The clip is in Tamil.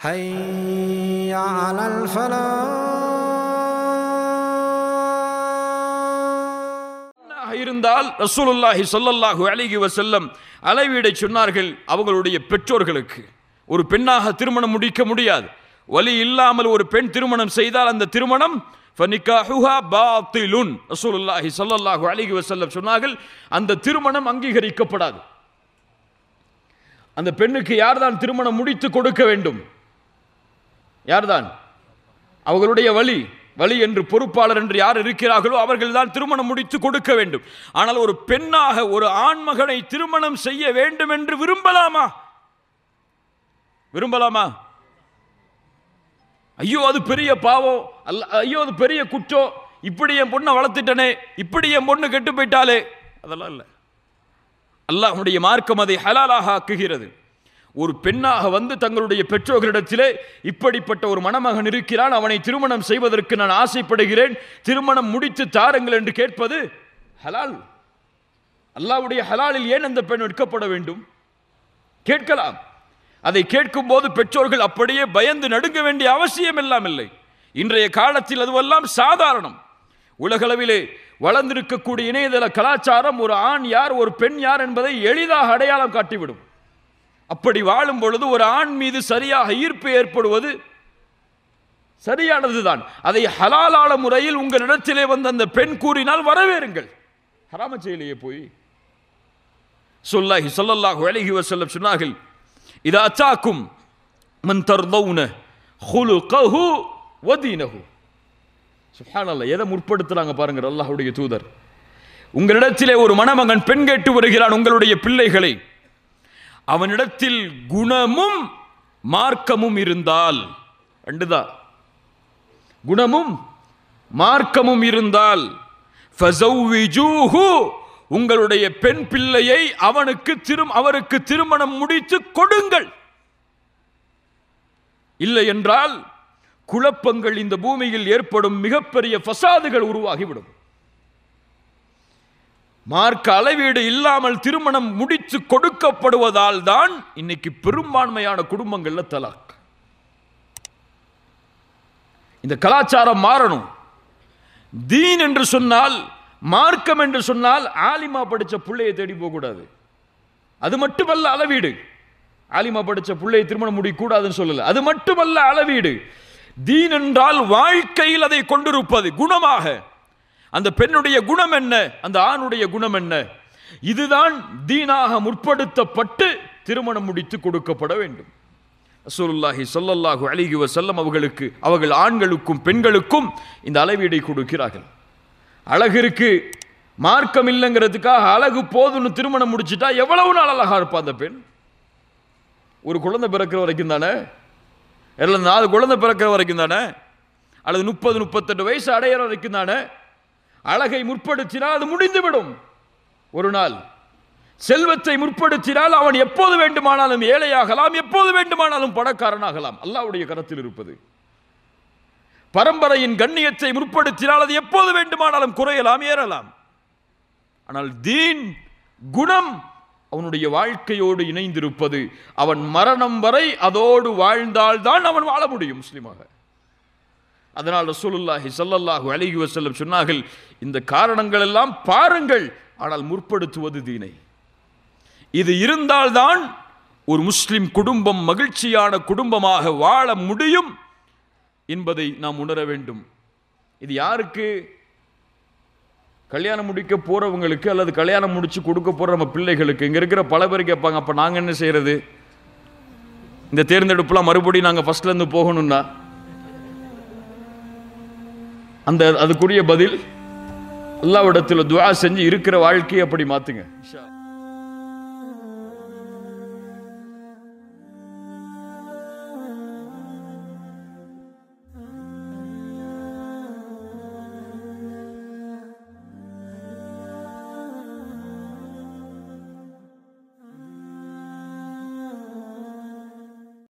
حي على الفلاح பெண்ணாக இருந்தால் ரசூலுல்லாஹி ஸல்லல்லாஹு அலைஹி வஸல்லம் அளவீடை சொன்னார்கள் அவங்களுடைய பெற்றோர்களுக்கு ஒரு பெண்ணாக திருமணம் முடிக்க முடியாது வலி இல்லாமல் ஒரு பெண் திருமணம் செய்தால் அந்த திருமணம் ஃபனிகாஹுஹா பாத்திலுன் ரசூலுல்லாஹி ஸல்லல்லாஹு அலைஹி வஸல்லம் சொன்னார்கள் அந்த திருமணம் அங்கீகரிக்கப்படாது அந்த பெண்ணுக்கு யார்தான் திருமணம் முடித்து கொடுக்க வேண்டும் யார்தான்? அவர்களுடைய வழி வழி என்று பொறுப்பாளர் என்று யார் இருக்கிறார்களோ அவர்கள் தான் திருமணம் முடித்து கொடுக்க வேண்டும். ஆனால் ஒரு பெண்ணாக ஒரு ஆண்மகனை திருமணம் செய்ய வேண்டும் என்று விரும்பலாமா? விரும்பலாமா? ஐயோ அது பெரிய பாவம் அல்ல ஐயோ அது பெரிய குற்றம் இப்படி என் பொண்ணை வளர்த்துட்டனே இப்படி என் பொண்ணு கெட்டு போயிட்டாலே. அதெல்லாம் இல்லை. அல்லாஹ்வுடைய மார்க்கம் அதை ஹலாலாக ஆக்குகிறது. ஒரு பெண்ணாக வந்து தங்களுடைய பெற்றோர்களிடத்திலே இப்படிப்பட்ட ஒரு மணமகன் இருக்கிறான். அவனை திருமணம் செய்வதற்கு நான் ஆசைப்படுகிறேன். திருமணம் முடித்து தாருங்கள் என்று கேட்பது ஹலால். அல்லாவுடைய ஹலாலில் ஏன் அந்த பெண் எடுக்கப்பட வேண்டும்? கேட்கலாம். அதை கேட்கும் போது பெற்றோர்கள் அப்படியே பயந்து நடுங்க வேண்டிய அவசியம் எல்லாம் இல்லை. இன்றைய காலத்தில் அதுவெல்லாம் சாதாரணம். உலகளவிலே வளர்ந்திருக்கக்கூடிய இணையதள கலாச்சாரம் ஒரு ஆண் யார் ஒரு பெண் யார் என்பதை எளிதாக அடையாளம் காட்டிவிடும். அப்படி வாழும் பொழுது ஒரு ஆண் மீது சரியாக ஈர்ப்பு ஏற்படுவது சரியானதுதான். அதை ஹலாலான முறையில் உங்களிடத்திலே வந்து அந்த பெண் கூறினால் வரவேறுங்கள். ஹராம செயலியே போய். சொல்லாஹி சொல்லல்லாஹு அலைஹி வஸல்லம் சொன்னார்கள் இதா அச்சாக்கும் மன் தர்தௌன ஹுலுகஹு வதீனஹு சுப்ஹானல்லாஹ் எதை முற்படுத்துறாங்க பாருங்க அல்லாஹ்வுடைய தூதர். உங்களிடத்திலே ஒரு மணமகன் பெண் கேட்டு வருகிறான் உங்களுடைய பிள்ளைகளை அவனிடத்தில் குணமும் மார்க்கமும் இருந்தால். ரெண்டுதான். குணமும் மார்க்கமும் இருந்தால். உங்களுடைய பெண் பிள்ளையை அவனுக்கு திரும் அவருக்கு திருமணம் முடித்து கொடுங்கள். இல்லை என்றால் குழப்பங்கள் இந்த பூமியில் ஏற்படும் மிகப்பெரிய ஃபசாதுகள் உருவாகிவிடும். மார்க்க அளவீடு இல்லாமல் திருமணம் முடித்து கொடுக்கப்படுவதால் தான் இன்னைக்கு பெரும்பான்மையான குடும்பங்களில் தலாக். இந்த கலாச்சாரம் மாறணும். தீன் என்று சொன்னால் மார்க்கம் என்று சொன்னால் ஆலிமா படித்த பிள்ளையை தேடி போகக்கூடாது. அது மட்டுமல்ல அளவீடு. ஆலிமா படிச்ச பிள்ளையை திருமணம் முடியக்கூடாதுன்னு சொல்லலை. அது மட்டுமல்ல அளவீடு. தீன் என்றால் வாழ்க்கையில் அதை கொண்டிருப்பது குணமாக. அந்த பெண்ணுடைய குணம் என்ன? அந்த ஆணுடைய குணம் என்ன? இதுதான் தீனாக முற்படுத்தப்பட்டு திருமணம் முடித்து கொடுக்கப்பட வேண்டும். ரசூலுல்லாஹி சொல்லல்லாஹு அலைஹி வசல்லம் அவர்களுக்கு அவர்கள் ஆண்களுக்கும் பெண்களுக்கும் இந்த அளவீடை கொடுக்கிறார்கள். அழகிற்கு மார்க்கம் இல்லைங்கிறதுக்காக அழகு போதும்னு திருமணம் முடிச்சிட்டா எவ்வளவு நாள் அழகா இருப்பா அந்த பெண்? ஒரு குழந்தை பிறக்கிற வரைக்கும் தானே? இல்லை நாலு குழந்தை பிறக்கிற வரைக்கும் தானே? அல்லது முப்பது முப்பத்தெட்டு வயசு அடையிற வரைக்கும் தானே? அழகை முற்படுத்தினால் அது முடிந்துவிடும். ஒரு நாள் செல்வத்தை முற்படுத்தினால் அவன் எப்போது வேண்டுமானாலும் ஏழையாகலாம் எப்போது வேண்டுமானாலும் பணக்காரனாகலாம். அல்லாவுடைய கரத்தில் இருப்பது. பரம்பரையின் கண்ணியத்தை முற்படுத்தினால் அது எப்போது வேண்டுமானாலும் குறையலாம் ஏறலாம். ஆனால் தீன் குணம் அவனுடைய வாழ்க்கையோடு இணைந்திருப்பது அவன் மரணம் வரை அதோடு வாழ்ந்தால்தான் அவன் வாழ முடியும் முஸ்லிமாக. அதனால் ரசூலுல்லாஹி சல்லல்லாஹு அலிஹி வசல்லம் சொன்னார்கள் இந்த காரணங்கள் எல்லாம் பாருங்கள் ஆனால் முற்படுத்துவது தீனை. இது இருந்தால்தான் ஒரு முஸ்லிம் குடும்பம் மகிழ்ச்சியான குடும்பமாக வாழ முடியும் என்பதை நாம் உணர வேண்டும். இது யாருக்கு? கல்யாணம் முடிக்க போகிறவங்களுக்கு அல்லது கல்யாணம் முடித்து கொடுக்க போகிற நம்ம பிள்ளைகளுக்கு. இங்கே இருக்கிற பல பேர் கேட்பாங்க அப்போ நாங்கள் என்ன செய்கிறது இந்த தேர்ந்தெடுப்புலாம் மறுபடியும் நாங்கள் ஃபஸ்ட்லேருந்து போகணும்னா அந்த அதுக்குரிய பதில் அல்லாவிடத்தில் துவா செஞ்சு இருக்கிற வாழ்க்கையை அப்படி மாற்றுங்க